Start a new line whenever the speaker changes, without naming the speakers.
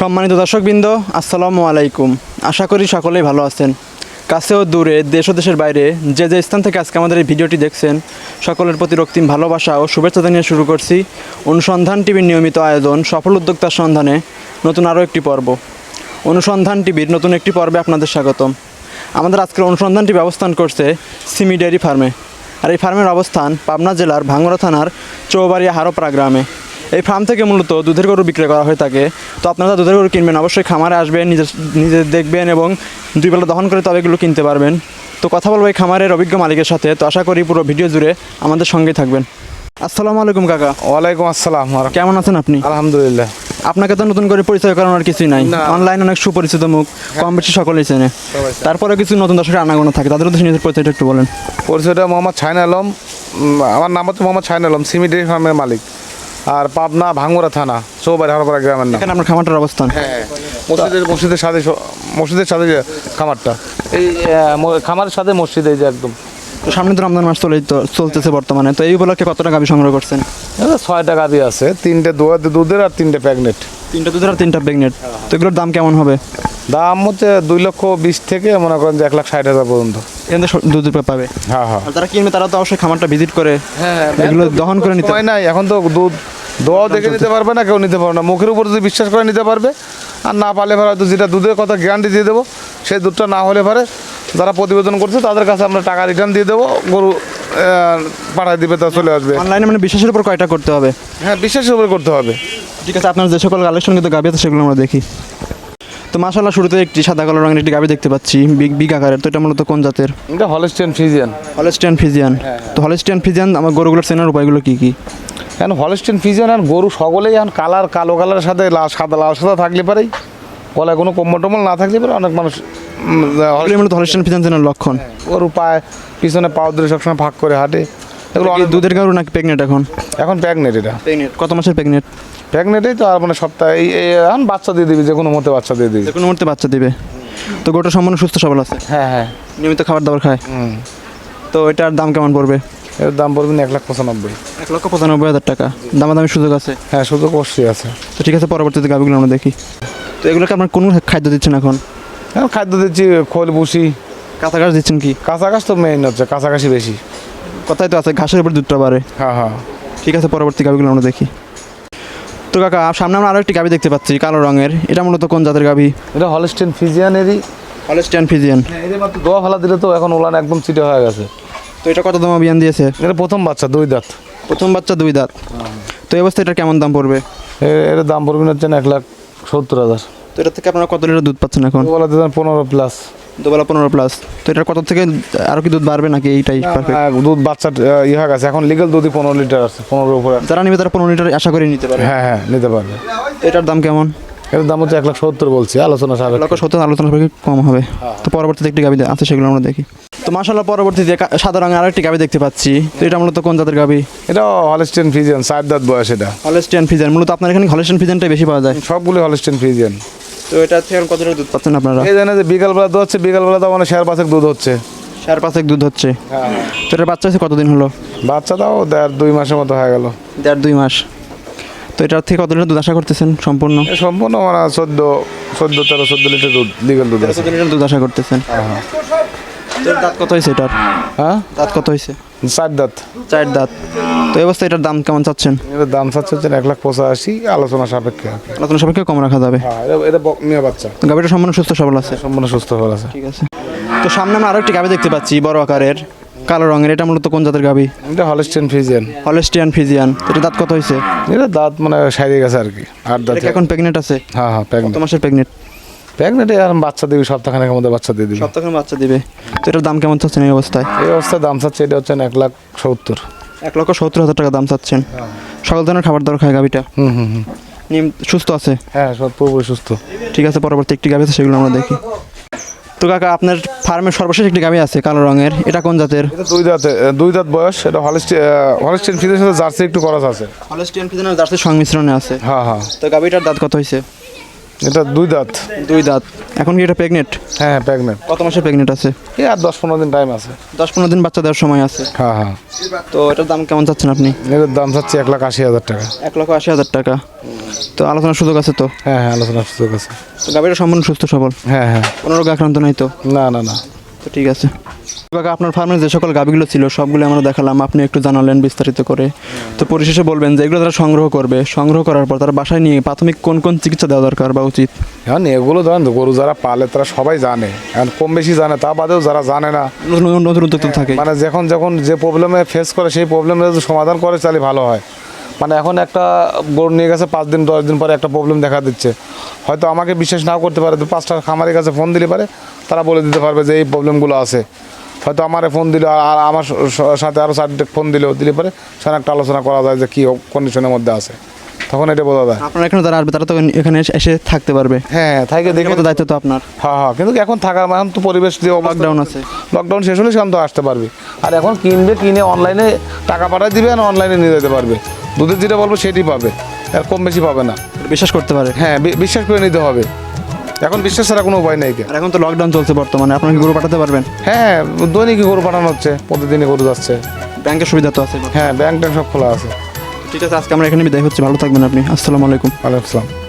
সম্মানিত দর্শকবৃন্দ, আসসালামু আলাইকুম। আশা করি সকলেই ভালো আছেন। কাছে ও দূরে, দেশ ও দেশের বাইরে যে যে স্থান থেকে আজকে আমাদের এই ভিডিওটি দেখছেন, সকলের প্রতি রক্তিম ভালোবাসা ও শুভেচ্ছা জানিয়ে শুরু করছি অনুসন্ধান টিভির নিয়মিত আয়োজন সফল উদ্যোক্তার সন্ধানে নতুন আরও একটি পর্ব। অনুসন্ধান টিভির নতুন একটি পর্বে আপনাদের স্বাগতম। আমাদের আজকের অনুসন্ধানটি ব্যবস্থান করছে সিমি ডেয়ারি ফার্মে। আর এই ফার্মের অবস্থান পাবনা জেলার ভাঙ্গড়া থানার চৌবাড়িয়া হারোপাড়া গ্রামে। এই ফার্ম থেকে মূলত দুধের গরু বিক্রয় করা হয়ে থাকে। তো আপনারা দুধের গরু কিনবেন অবশ্যই খামারে আসবেন নিজের নিজে দেখবেন এবং দুই বেলা দহন করে তবে এগুলো কিনতে পারবেন। তো কথা বলব এই খামারের অভিজ্ঞ মালিকের সাথে। তো আশা করি পুরো ভিডিও জুড়ে আমাদের সঙ্গেই থাকবেন। আসসালামু আলাইকুম কাকা।
ওয়ালাইকুম আসসালাম
কেমন আছেন আপনি?
আলহামদুলিল্লাহ।
আপনাকে তো নতুন করে পরিচয় করানোর কিছুই নাই। অনলাইন অনেক সুপরিচিত মুখ কম বেশি সকলেই চেনে। তারপরে কিছু নতুন দর্শকের আনাগোনা থাকে। তাদের উদ্দেশ্যে নিজের পরিচয়টা একটু বলেন।
পরিচয়টা মোহাম্মদ ছাইন আলম। আমার নাম হচ্ছে মোহাম্মদ ছাইন আলম সিমি ডেয়ারি ফার্মের মালিক। আর পাবনা ভাঙ্গুরা থানা চৌবাড়ি হরপাড়া গ্রামের নাম।
এখানে আপনার খামারটার অবস্থান?
হ্যাঁ মসজিদের মসজিদের সাথে মসজিদের সাথে যে খামারটা। এই খামারের সাথে মসজিদ এই যে একদম।
তো সামনে তো রমজান মাস চলে তো চলতেছে বর্তমানে। তো এই উপলক্ষে কত টাকা সংগ্রহ করছেন?
ছয়টা গাভি আছে তিনটে দুধের আর তিনটে প্যাগনেট
তিনটা দুধের আর তিনটা প্যাগনেট তো এগুলোর দাম কেমন হবে?
দাম হচ্ছে দুই লক্ষ বিশ থেকে মনে করেন যে এক লাখ ষাট হাজার পর্যন্ত।
এখান দুধ পাবে?
হ্যাঁ হ্যাঁ।
যারা কিনবে তারা তো অবশ্যই খামারটা ভিজিট করে এগুলো দহন করে নিতে
হয় নাই এখন তো দুধ দোয়াও দেখে নিতে পারবে না কেউ নিতে পারবে না। মুখের উপর যদি বিশ্বাস করে নিতে পারবে আর না পারলে পরে হয়তো যেটা দুধের কথা গ্যারান্টি দিয়ে দেবো সেই দুধটা না হলে পরে যারা প্রতিবেদন করছে তাদের কাছে আমরা টাকা রিটার্ন দিয়ে দেবো গরু পাঠায় দিবে তা চলে আসবে।
অনলাইনে মানে বিশ্বাসের উপর কয়টা করতে হবে?
হ্যাঁ বিশ্বাসের উপরে করতে হবে।
ঠিক আছে আপনার যে সকল কালেকশন কিন্তু গাভি আছে সেগুলো আমরা দেখি। তো মাসাল্লাহ শুরুতে একটি সাদা কালো রঙের একটি গাভি দেখতে পাচ্ছি বিগ বিগ আকারের। তো এটা মূলত কোন জাতের?
এটা হলস্টেন ফিজিয়ান
হলেস্টিয়ান ফিজিয়ান তো হলেস্টিয়ান ফিজিয়ান আমার গরুগুলোর চেনার উপায়গুলো কী কি?
এখন হলস্টেন ফিজিয়ান আর গরু সকলেই এখন কালার কালো কালারের সাথে লাল সাদা লাল সাদা থাকলে পারেই। গলায় কোনো কোমল টমল না থাকলে পরে অনেক মানুষ
মূলত ফিজিয়ান লক্ষণ।
গরু পায়ে পিছনে পাও ধরে সবসময় ফাঁক করে হাঁটে। এগুলো অনেক
দুধের গরু নাকি প্রেগনেট এখন?
এখন প্যাগনেট এটা।
কত মাসের প্রেগনেট
প্রেগনেন্টই তো আর মানে সপ্তাহে এখন বাচ্চা দিয়ে দিবি যে কোনো মতে বাচ্চা দিয়ে দিবি।
যে কোনো মুহূর্তে বাচ্চা দিবে। তো গোটা সম্পূর্ণ সুস্থ সবল আছে?
হ্যাঁ হ্যাঁ।
নিয়মিত খাবার দাবার খায়? তো এটার দাম কেমন পড়বে?
এর দাম পড়বে এক লাখ পঁচানব্বই।
এক লক্ষ পঁচানব্বই হাজার টাকা। দামাদামি সুযোগ আছে?
হ্যাঁ শুধু কষি আছে।
তো ঠিক আছে পরবর্তীতে গাভিগুলো আমরা দেখি। তো এগুলোকে আপনার কোন খাদ্য দিচ্ছেন এখন?
এখন খাদ্য দিচ্ছি খোল ভুসি।
কাঁচা দিচ্ছেন কি?
কাঁচা ঘাস তো মেইন হচ্ছে কাঁচা ঘাসই বেশি।
কথাই তো আছে ঘাসের উপর দুধটা বাড়ে।
হ্যাঁ হ্যাঁ।
ঠিক আছে পরবর্তী গাভিগুলো আমরা দেখি। তো কাকা সামনে আমরা আরও একটি গাভি দেখতে পাচ্ছি কালো রঙের। এটা মূলত কোন জাতের গাভি
এটা হলস্টেন ফিজিয়ানেরই
হলেস্টিয়ান ফিজিয়ান
এদের মাত্র দোয়া ফেলা দিলে তো এখন ওলান একদম চিটে হয়ে গেছে।
তো এটা কত দাম অভিযান দিয়েছে?
এটা প্রথম বাচ্চা দুই দাঁত।
প্রথম বাচ্চা দুই দাঁত। তো এই অবস্থায় এটা কেমন দাম পড়বে?
এর দাম পড়বে হচ্ছে এক লাখ সত্তর হাজার।
তো এটা থেকে আপনারা কত লিটার দুধ পাচ্ছেন এখন?
বলা দিতেন পনেরো প্লাস
দুবেলা পনেরো প্লাস তো এটার কত থেকে আরও কি দুধ বাড়বে নাকি এইটাই
দুধ বাচ্চা ইয়ে হয়ে গেছে। এখন লিগেল দুধই পনেরো লিটার আছে পনেরো উপরে।
যারা নেবে তারা পনেরো লিটার আশা করে নিতে পারে
হ্যাঁ হ্যাঁ নিতে পারবে।
এটার দাম কেমন?
এর দাম হচ্ছে এক লাখ সত্তর বলছি আলোচনা সাবেক
লক্ষ সত্তর আলোচনা সাপেক্ষে কম হবে। তো পরবর্তীতে একটি গাবি আছে সেগুলো আমরা দেখি। তো মাসাল্লাহ পরবর্তীতে সাদা রঙের আরেকটি গাবি দেখতে পাচ্ছি। তো এটা মূলত কোন জাতের গাবি?
এটা হলস্টেন ফিজিয়ান চার দাঁত বয়স এটা।
হলেস্টিয়ান ফিজান মূলত আপনার এখানে হলেস্টিয়ান ফিজানটাই বেশি পাওয়া যায়।
সবগুলো হলস্টেন ফিজিয়ান
তো এটা থেকে কত দুধ পাচ্ছেন আপনারা?
এই জানে যে বিকালবেলা দুধ হচ্ছে বিকালবেলা তো মানে শেয়ার পাঁচেক দুধ হচ্ছে।
চার পাঁচেক দুধ হচ্ছে। তো এটার বাচ্চা হয়েছে কতদিন হলো?
বাচ্চা তাও দেড় দুই মাসের মতো হয়ে গেল।
দেড় দুই মাস। তো এটার থেকে কত লিটার দুধ আশা করতেছেন সম্পূর্ণ?
সম্পূর্ণ মানে চোদ্দ চোদ্দ তেরো চোদ্দ লিটার দুধ লিগেল দুধ
কত লিটার দুধ আশা করতেছেন? তো এর দাঁত কত হয়েছে এটার?
হ্যাঁ?
দাঁত কত হয়েছে
চার দাঁত।
চার দাঁত। তো এই অবস্থায় এটার দাম কেমন চাচ্ছেন?
এটার দাম চাচ্ছে হচ্ছে এক লাখ পঁচাশি আলোচনা সাপেক্ষে
আলোচনা সাপেক্ষে কম রাখা যাবে।
হ্যাঁ এটা এটা বক- মেয়ে বাচ্চা।
তো গাভিটা সম্পূর্ণ সুস্থ সবল আছে?
সম্পূর্ণ সুস্থ সবল আছে।
ঠিক আছে। তো সামনে আমরা আরও একটি গাভি দেখতে পাচ্ছি বড় আকারের। কালো রঙের এটা মূলত কোন জাতের গাভি
এটা হলস্টেন ফিজিয়ান
হলেস্টিয়ান ফিজিয়ান এটা দাঁত কত হয়েছে?
এটা দাঁত মানে সারিয়ে গেছে আর কি আট দাঁত
এখন প্রেগনেন্ট আছে?
হ্যাঁ হ্যাঁ প্রেগনেন্ট
মাসের প্রেগনেন্ট
প্রেগনেন্ট আর বাচ্চা দিবি সপ্তাহখানেকের মধ্যে বাচ্চা দিয়ে দিবি।
সপ্তাহে বাচ্চা দিবে। তো এটার দাম কেমন চাচ্ছেন এই অবস্থায়?
এই অবস্থায় দাম চাচ্ছে এটা হচ্ছে এক লাখ সত্তর।
এক লক্ষ সত্তর হাজার টাকা দাম চাচ্ছেন। সকল ধরনের খাবার দাবার খায় গাভিটা
হুম হুম হুম।
নিয়ম সুস্থ আছে?
হ্যাঁ সব পুরোপুরি সুস্থ।
ঠিক আছে পরবর্তী একটি গাভি আছে সেগুলো আমরা দেখি। তো কাকা আপনার ফার্মের সর্বশেষ একটি গাভী আছে কালো রঙের। এটা কোন জাতের?
এটা দুই দাঁতে দুই দাঁত বয়স। এটা হলস্টিন হলস্টেন ফিজের সাথে জার্সি একটু করাস আছে।
হলেস্টিয়ান ফিজিয়ান জার্সির সংমিশ্রণে আছে।
হ্যাঁ হ্যাঁ।
তো গাভীটার দাঁত কত হয়েছে
এটা দুই দাঁত।
দুই দাঁত। এখন কি এটা প্রেগনেন্ট
হ্যাঁ প্রেগনেন্ট
কত মাসে প্রেগনেন্ট আছে?
এই আর দশ পনেরো দিন টাইম আছে।
দশ পনেরো দিন বাচ্চা দেওয়ার সময় আছে।
হ্যাঁ হ্যাঁ।
তো এটার দাম কেমন চাচ্ছেন আপনি?
এটার দাম চাচ্ছি এক লাখ আশি হাজার টাকা।
এক লক্ষ আশি হাজার টাকা। তো আলোচনার সুযোগ আছে তো?
হ্যাঁ হ্যাঁ আলোচনার সুযোগ আছে।
তো গাভীটা সম্পূর্ণ সুস্থ সবল?
হ্যাঁ হ্যাঁ।
কোনো রোগ আক্রান্ত নাই তো?
না না না।
তো ঠিক আছে। কাকা আপনার ফার্মে যে সকল গাভিগুলো ছিল সবগুলো আমরা দেখালাম আপনি একটু জানালেন বিস্তারিত করে। তো পরিশেষে বলবেন যে এগুলো তারা সংগ্রহ করবে। সংগ্রহ করার পর তারা বাসায় নিয়ে প্রাথমিক কোন কোন চিকিৎসা দেওয়া দরকার বা উচিত?
এখন এগুলো ধরেন তো, গরু যারা পালে তারা সবাই জানে। এখন কম বেশি জানে তা বাদেও যারা জানে না
নতুন নতুন থাকে
মানে যখন যখন যে প্রবলেমে ফেস করে সেই প্রবলেমের যদি সমাধান করে তাহলে ভালো হয়। মানে এখন একটা গরু নিয়ে গেছে পাঁচ দিন দশ দিন পরে একটা প্রবলেম দেখা দিচ্ছে। হয়তো আমাকে বিশ্বাস নাও করতে পারে তো পাঁচটা খামারের কাছে ফোন দিলে পারে তারা বলে দিতে পারবে যে এই প্রবলেমগুলো আছে। হয়তো আমারে ফোন দিল আর আমার সাথে আরও চারটে ফোন দিলেও দিলে পরে সেখানে একটা আলোচনা করা যায় যে কী কন্ডিশনের মধ্যে আছে। তখন এটা বোঝা যায়।
আপনার এখানে যারা আসবে তারা তো এখানে এসে- থাকতে পারবে।
হ্যাঁ থাকে দেখে
তো দায়িত্ব তো আপনার।
হ্যাঁ হ্যাঁ কিন্তু এখন থাকার এখন তো পরিবেশ যে
লকডাউন আছে।
লকডাউন শেষ হলে সেখান তো আসতে পারবে। আর এখন কিনবে কিনে অনলাইনে টাকা পাঠাই দিবে আর অনলাইনে নিয়ে যেতে পারবে। দুধের যেটা বলব সেটি পাবে। কম বেশি পাবে না।
বিশ্বাস করতে পারে।
হ্যাঁ বিশ্বাস করে নিতে হবে। এখন বিশ্বাস ছাড়া কোনো উপায় নেই
আর এখন তো লকডাউন চলছে বর্তমানে। আপনার কি গরু পাঠাতে পারবেন?
হ্যাঁ দৈনিক গরু পাঠানো হচ্ছে প্রতিদিনই গরু যাচ্ছে।
ব্যাংকের সুবিধা তো আছে
হ্যাঁ ব্যাংক ট্যাঙ্ক সব খোলা আছে।
ঠিক আছে আজকে আমরা এখানে বিদায় হচ্ছি। ভালো থাকবেন আপনি। আসসালামু আলাইকুম।
ওয়ালাইকুম আসসালাম।